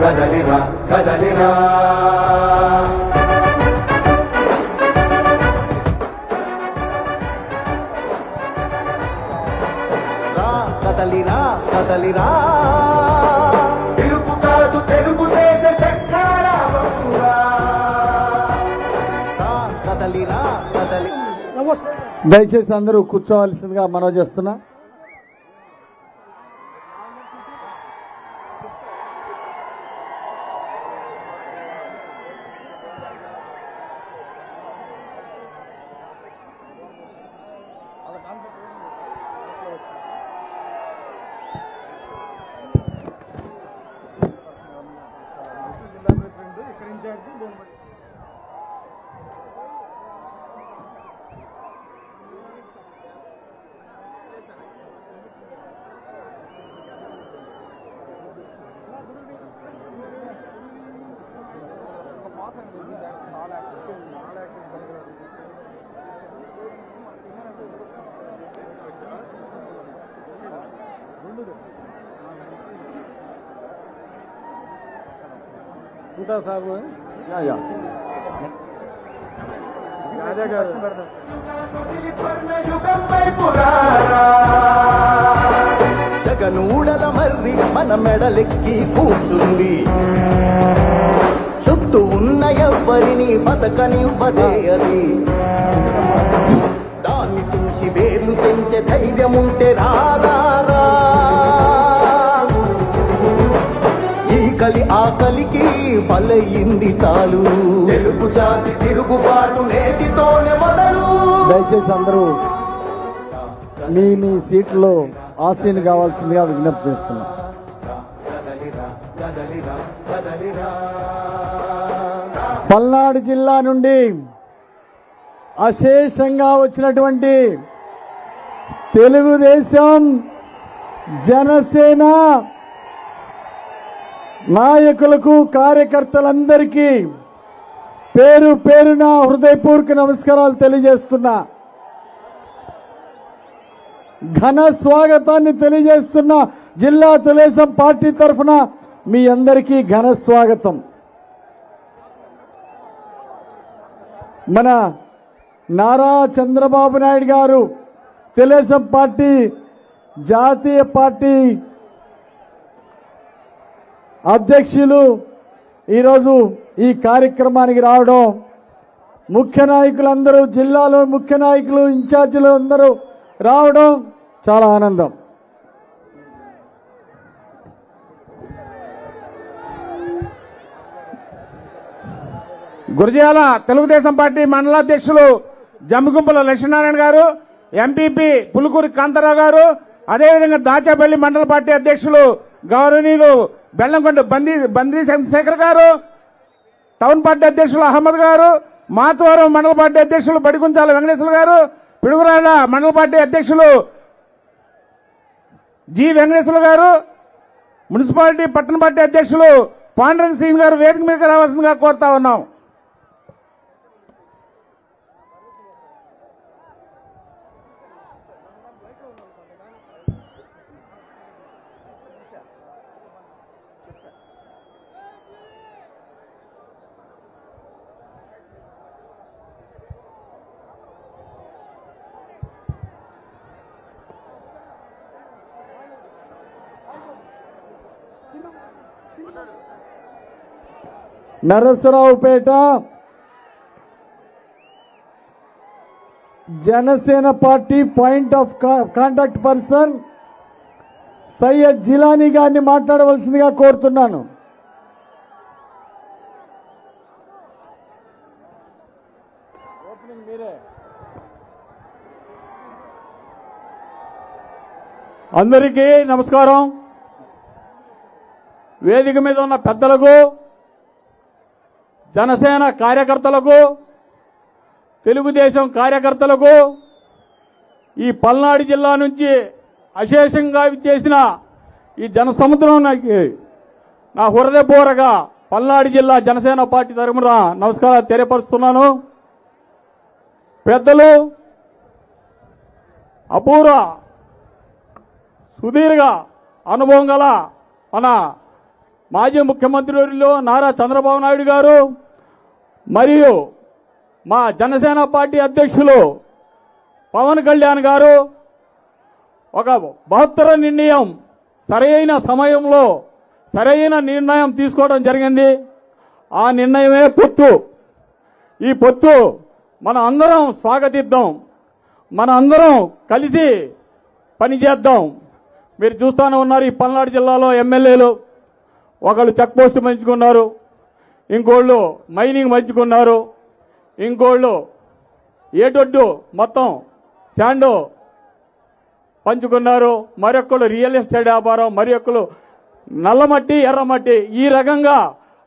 కదలిరా కదలిరా రా కదలిరా కదలిరా తెలుగు కాదు తెలుగుదేశ కదలిరా కదలి దయచేసి అందరూ కూర్చోవలసిందిగా మనవి చేస్తున్నా. छोटा साहब జగనూడల మర్రి మన మెడలెక్కి కూర్చుంది. చుట్టూ ఉన్న ఎవ్వరిని బతకనివ్వదే అది దాన్ని తుంచి వేర్లు పెంచే ధైర్యం ఉంటే రారా ఈ కలి ఆకలికి బలయింది చాలు. తెలుగు జాతి తిరుగుబాటు నేటితోనే మొదలు. దయచేసి అందరూ మీ మీ సీట్లో ఆసీన్ కావాల్సిందిగా విజ్ఞప్తి చేస్తున్నా. పల్నాడు జిల్లా నుండి అశేషంగా వచ్చినటువంటి తెలుగుదేశం జనసేన నాయకులకు కార్యకర్తలందరికీ పేరు పేరున హృదయపూర్వక నమస్కారాలు తెలియజేస్తున్నా. ఘన స్వాగతాన్ని తెలియజేస్తున్న జిల్లా తెలుగుదేశం పార్టీ తరఫున మీ అందరికీ ఘన స్వాగతం. మన నారా చంద్రబాబు నాయుడు గారు తెలుగుదేశం పార్టీ జాతీయ పార్టీ అధ్యక్షులు ఈరోజు ఈ కార్యక్రమానికి రావడం ముఖ్య నాయకులందరూ జిల్లాలో ముఖ్య నాయకులు ఇన్ఛార్జీలు అందరూ రావడం చాలా ఆనందం. గురజాల తెలుగుదేశం పార్టీ మండలాధ్యక్షులు జమ్మిగుంపుల లక్ష్మీనారాయణ గారు ఎంపీపీ పులుకూరి కాంతారావు గారు అదేవిధంగా దాచాపల్లి మండల పార్టీ అధ్యక్షులు గౌరవనీయులు బెల్లంకొండ బందీ బంద్రీ చంద్రశేఖర్ గారు టౌన్ పార్టీ అధ్యక్షులు అహ్మద్ గారు మాచవరం మండల పార్టీ అధ్యక్షులు బడిగుంచాల వెంకటేశ్వర గారు పిడుగురాళ్ళ మండల పార్టీ అధ్యక్షులు జి వెంకటేశ్వర గారు మున్సిపాలిటీ పట్టణ పార్టీ అధ్యక్షులు పాండ్రన్ శ్రీని గారు వేదిక మీదకి రావాల్సిందిగా కోరుతా ఉన్నాం. Narasaraopet Janasena party point of contact person Syed Jilani గారిని మాట్లాడవలసిందిగా కోరుతున్నాను. అందరికీ నమస్కారం. వేదిక మీద ఉన్న పెద్దలకు జనసేన కార్యకర్తలకు తెలుగుదేశం కార్యకర్తలకు ఈ పల్నాడు జిల్లా నుంచి అశేషంగా చేసిన ఈ జన సముద్రం నాకు నా హృదయపూర్వక పల్నాడు జిల్లా జనసేన పార్టీ తరఫున నమస్కారాలు తెలియపరుస్తున్నాను. పెద్దలు అపూర్వ సుదీర్ఘ అనుభవం గల మన మాజీ ముఖ్యమంత్రులు నారా చంద్రబాబు నాయుడు గారు మరియు మా జనసేన పార్టీ అధ్యక్షులు పవన్ కళ్యాణ్ గారు ఒక బహత్తర నిర్ణయం సరైన సమయంలో సరైన నిర్ణయం తీసుకోవడం జరిగింది. ఆ నిర్ణయమే పొత్తు. ఈ పొత్తు మన అందరం స్వాగతిద్దాం. మన అందరం కలిసి పనిచేద్దాం మీరు చూస్తూనే ఉన్నారు ఈ పల్నాడు జిల్లాలో ఎమ్మెల్యేలు. ఒకళ్ళు చెక్ పోస్ట్ పెంచుకున్నారు. ఇంకోళ్ళు మైనింగ్ మంచుకున్నారు ఇంకోళ్ళు ఏటొడ్డు మొత్తం శాండో పంచుకున్నారు. మరొకళ్ళు రియల్ ఎస్టేట్ వ్యాపారం మరొకళ్ళు నల్లమట్టి ఎర్రమట్టి ఈ రకంగా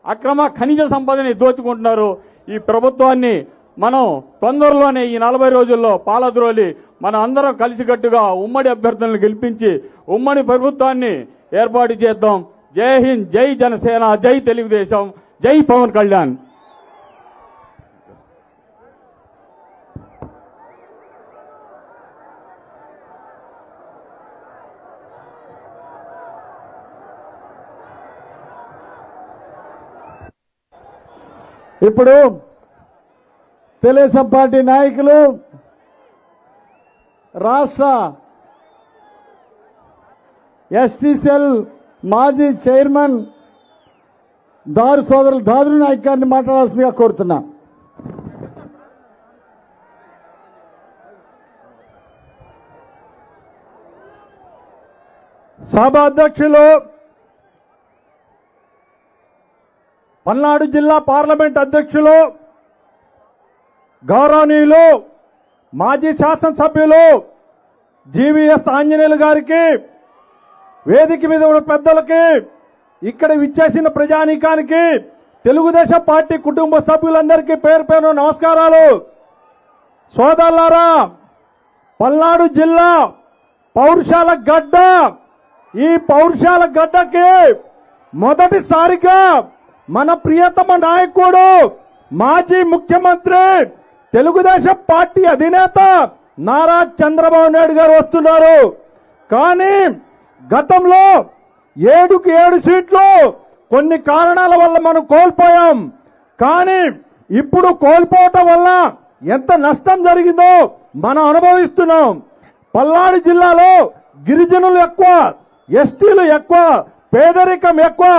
అక్రమ ఖనిజ సంపదని దోచుకుంటున్నారు. ఈ ప్రభుత్వాన్ని మనం తొందరలోనే ఈ నలభై రోజుల్లో పాలద్రోలి మన అందరం కలిసికట్టుగా ఉమ్మడి అభ్యర్థులను గెలిపించి ఉమ్మడి ప్రభుత్వాన్ని ఏర్పాటు చేద్దాం. జై హింద్ జై జనసేన జై తెలుగుదేశం. జై పవన్ కళ్యాణ్. ఇప్పుడు తెలుగుదేశం పార్టీ నాయకులు రాష్ట్ర ఎస్టీసెల్ మాజీ చైర్మన్ దారు సోదరులు దాదురు నాయక్ గారిని మాట్లాడాల్సిందిగా కోరుతున్నా. సభ అధ్యక్షులు పల్నాడు జిల్లా పార్లమెంట్ అధ్యక్షులు గౌరవనీయులు మాజీ శాసనసభ్యులు జీవీఎస్ ఆంజనేయులు గారికి వేదిక మీద ఉన్న పెద్దలకి ఇక్కడ విచ్చేసిన ప్రజానీకానికి తెలుగుదేశం పార్టీ కుటుంబ సభ్యులందరికీ పేరు పేరు నమస్కారాలు. సోదరులారా పల్నాడు జిల్లా పౌరుషాల గడ్డ ఈ పౌరుషాల గడ్డకి మొదటిసారిగా మన ప్రియతమ నాయకుడు మాజీ ముఖ్యమంత్రి తెలుగుదేశం పార్టీ అధినేత నారా చంద్రబాబు నాయుడు గారు వస్తున్నారు. కానీ గతంలో ఏడుకి ఏడు సీట్లు. కొన్ని కారణాల వల్ల మనం కోల్పోయాం. కానీ ఇప్పుడు కోల్పోవటం వల్ల ఎంత నష్టం జరిగిందో మనం అనుభవిస్తున్నాం. పల్నాడు జిల్లాలో గిరిజనులు ఎక్కువ ఎస్టీలు ఎక్కువ పేదరికం ఎక్కువ.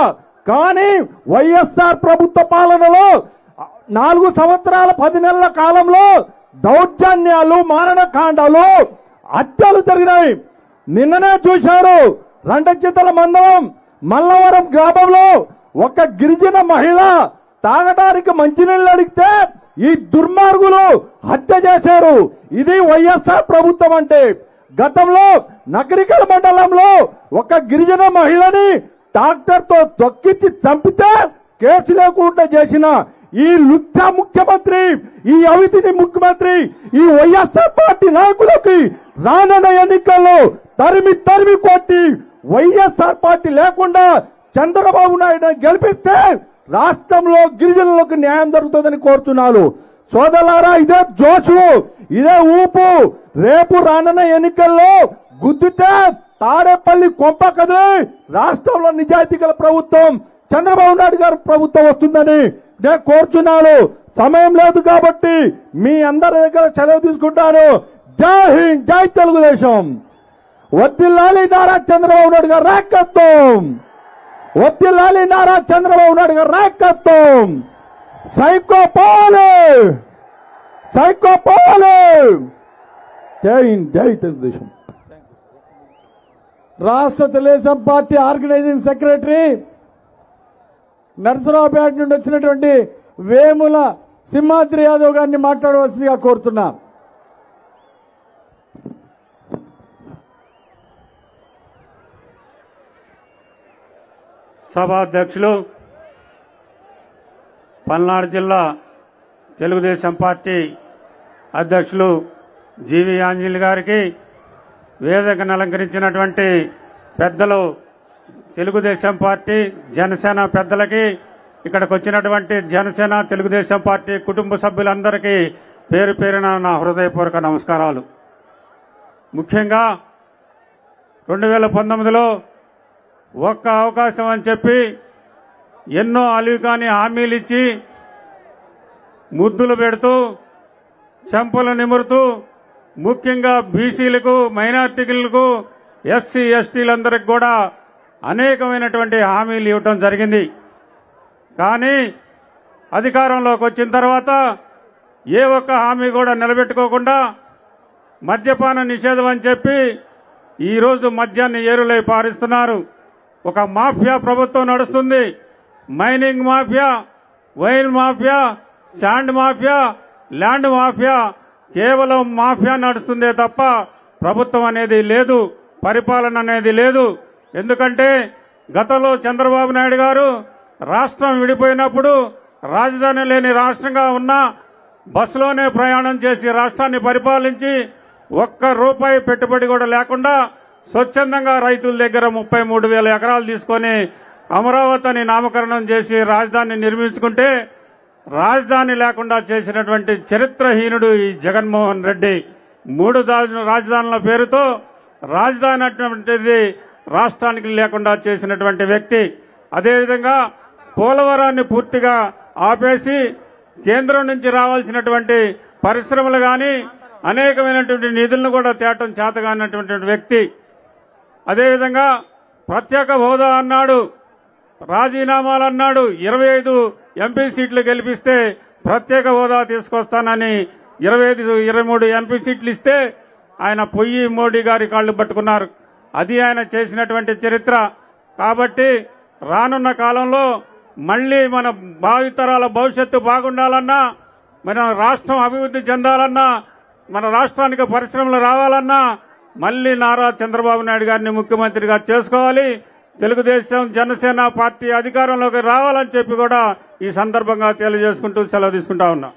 కానీ వైఎస్ఆర్ ప్రభుత్వ పాలనలో నాలుగు సంవత్సరాల పది నెలల కాలంలో దౌర్జన్యాలు మారణకాండాలు హత్యలు జరిగినాయి. నిన్ననే చూశారు రెండచితల మండలం మల్లవరం గ్రామంలో ఒక గిరిజన మహిళ తాగడానికి మంచినీళ్ళు అడిగితే ఈ దుర్మార్గులు హత్య చేశారు. ఇది వైఎస్ఆర్ ప్రభుత్వం అంటే. గతంలో నగరికల మండలంలో ఒక గిరిజన మహిళని డాక్టర్తో తొక్కించి చంపితే కేసు లేకుండా చేసిన ఈ లుచ్చ ముఖ్యమంత్రి ఈ అవితిని ముఖ్యమంత్రి ఈ వైఎస్ఆర్ పార్టీ నాయకులకి రానున్న ఎన్నికల్లో తరిమి తరిమి కొట్టి వైఎస్ఆర్ పార్టీ లేకుండా చంద్రబాబు నాయుడు గెలిపిస్తే రాష్ట్రంలో గిరిజనులకు న్యాయం జరుగుతుందని కోరుతున్నాను సోదలారా ఇదే జోషు ఇదే ఊపు. రేపు రానున్న ఎన్నికల్లో గుద్దితే తాడేపల్లి కొంప కదే రాష్ట్రంలో నిజాయితీ గల ప్రభుత్వం చంద్రబాబు నాయుడు గారు ప్రభుత్వం వస్తుందని నేను కోరుచున్నాను. సమయం లేదు కాబట్టి మీ అందరి దగ్గర సెలవు తీసుకుంటాను. జై హింద్ జై తెలుగుదేశం. వద్దిల్లాలి నారా చంద్రబాబు నాయుడు గారు రాకత్వం వద్దిల్లాలి నారా చంద్రబాబు నాయుడు గారు రాకత్వం సైకో పోలే! సైకో పోలే! జై జై తెలుగుదేశం. రాష్ట్ర Telugudesam party organising secretary Narsaraopet నుండి వచ్చినటువంటి వేముల సింహాద్రి యాదవ్ గారిని మాట్లాడవలసిందిగా కోరుతున్నా. సభాధ్యక్షులు పల్నాడు జిల్లా తెలుగుదేశం పార్టీ అధ్యక్షులు జీవి ఆంజనేయులు గారికి వేదికను అలంకరించినటువంటి పెద్దలు తెలుగుదేశం పార్టీ జనసేన పెద్దలకి ఇక్కడికి వచ్చినటువంటి జనసేన తెలుగుదేశం పార్టీ కుటుంబ సభ్యులందరికీ పేరు పేరున నా హృదయపూర్వక నమస్కారాలు. ముఖ్యంగా రెండు వేల పంతొమ్మిదిలో ఒక్క అవకాశం అని చెప్పి ఎన్నో అలివికాని హామీలు ఇచ్చి ముద్దులు పెడుతూ చెంపలు నిమురుతూ ముఖ్యంగా బీసీలకు మైనార్టీలకు ఎస్సీ ఎస్టీలందరికి కూడా అనేకమైనటువంటి హామీలు ఇవ్వటం జరిగింది. కానీ అధికారంలోకి వచ్చిన తర్వాత ఏ ఒక్క హామీ కూడా నిలబెట్టుకోకుండా మద్యపాన నిషేధం అని చెప్పి ఈరోజు మద్యాన్ని ఏరులై పారిస్తున్నారు. ఒక మాఫియా ప్రభుత్వం నడుస్తుంది. Mining mafia wine mafia sand mafia land mafia కేవలం మాఫియా నడుస్తుందే తప్ప ప్రభుత్వం అనేది లేదు పరిపాలన అనేది లేదు. ఎందుకంటే గతంలో చంద్రబాబు నాయుడు గారు రాష్ట్రం విడిపోయినప్పుడు రాజధాని లేని రాష్ట్రంగా ఉన్న బస్సులోనే ప్రయాణం చేసి రాష్ట్రాన్ని పరిపాలించి ఒక్క రూపాయి పెట్టుబడి కూడా లేకుండా స్వచ్ఛందంగా రైతుల దగ్గర ముప్పై మూడు వేల ఎకరాలు తీసుకొని అమరావతి అని నామకరణం చేసి రాజధాని నిర్మించుకుంటే రాజధాని లేకుండా చేసినటువంటి చరిత్రహీనుడు ఈ జగన్మోహన్ రెడ్డి. మూడు రాజధానుల పేరుతో రాజధాని అటువంటిది రాష్ట్రానికి లేకుండా చేసినటువంటి వ్యక్తి. అదేవిధంగా పోలవరాన్ని పూర్తిగా ఆపేసి కేంద్రం నుంచి రావాల్సినటువంటి పరిశ్రమలు కానీ అనేకమైనటువంటి నిధులను కూడా తేటం చేతగానటువంటి వ్యక్తి. అదేవిధంగా ప్రత్యేక హోదా అన్నాడు రాజీనామాలు అన్నాడు ఇరవై ఐదు ఎంపీ సీట్లు గెలిపిస్తే ప్రత్యేక హోదా తీసుకొస్తానని ఇరవై ఐదు ఇరవై మూడు ఎంపీ సీట్లు ఇస్తే ఆయన పొయ్యి మోడీ గారి కాళ్ళు పట్టుకున్నారు. అది ఆయన చేసినటువంటి చరిత్ర. కాబట్టి రానున్న కాలంలో మళ్ళీ మన భావితరాల భవిష్యత్తు బాగుండాలన్నా మన రాష్ట్రం అభివృద్ధి చెందాలన్నా మన రాష్ట్రానికి పరిశ్రమలు రావాలన్నా మళ్ళీ నారా చంద్రబాబు నాయుడు గారిని ముఖ్యమంత్రిగా చేసుకోవాలి. తెలుగుదేశం జనసేన పార్టీ అధికారంలోకి రావాలని చెప్పి కూడా ఈ సందర్భంగా తెలియజేసుకుంటూ సెలవు తీసుకుంటా ఉన్నా.